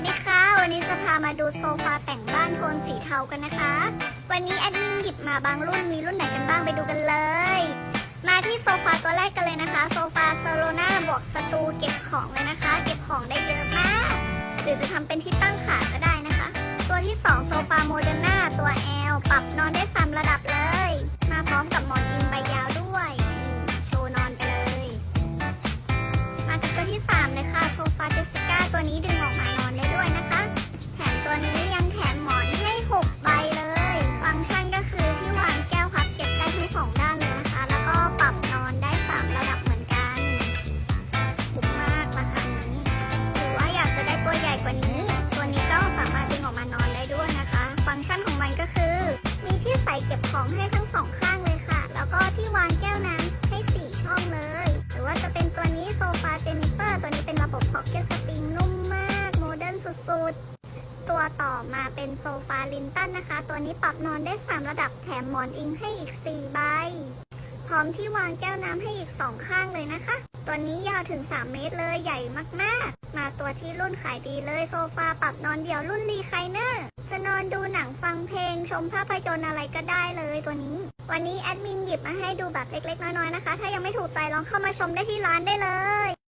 วัสดีค่ะ วันนี้จะพามาดูโซฟาแต่งบ้านโทนสีเทากันนะคะ วันนี้แอดมินหยิบมาบางรุ่นมีรุ่นไหนกันบ้างไปดูกันเลย มาที่โซฟาตัวแรกกันเลยนะคะ โซฟาโซโลนาบวกสตูเก็บของเลยนะคะ เก็บของได้เยอะมาก หรือจะทำเป็นที่ตั้งขาก็ได้นะคะ ตัวที่ 2 โซฟาโมเดอร์นาตัว L ปรับนอนได้สามระดับเลย มาพร้อมกับหมอนอิงใบยาวด้วยโชว์นอนไปเลย มาที่ตัวที่3เลยค่ะโซฟาเจสสิก้าตัวนี้ดึง นของมันก็คือ มีที่ใส่เก็บของให้ทั้งสองข้างเลยค่ะ แล้วก็ที่วางแก้วน้ำให้สี่ช่องเลย หรือว่าจะเป็นตัวนี้โซฟาเจนิเฟอร์ตัวนี้เป็นระบบพ็อกเก็ตสปริงนุ่มมาก โมเดิร์นสุดๆ ตัวต่อมาเป็นโซฟาลินตันนะคะ ตัวนี้ปรับนอนได้ 3 ระดับแถมหมอนอิงให้อีก 4 ใบ พร้อมที่วางแก้วน้ำให้อีก2ข้างเลยนะคะ ตัวนี้ยาวถึง 3 เมตรเลยใหญ่มากๆ มาตัวที่รุ่นขายดีเลยโซฟาปรับนอนเดี่ยวรุ่นรีไคเนอร์ จะนอนดูหนังฟังเพลง ชมภาพยนตร์อะไรก็ได้เลยตัวนี้ วันนี้แอดมินหยิบมาให้ดูแบบเล็กๆน้อยๆนะคะ ถ้ายังไม่ถูกใจลองเข้ามาชมได้ที่ร้านได้เลย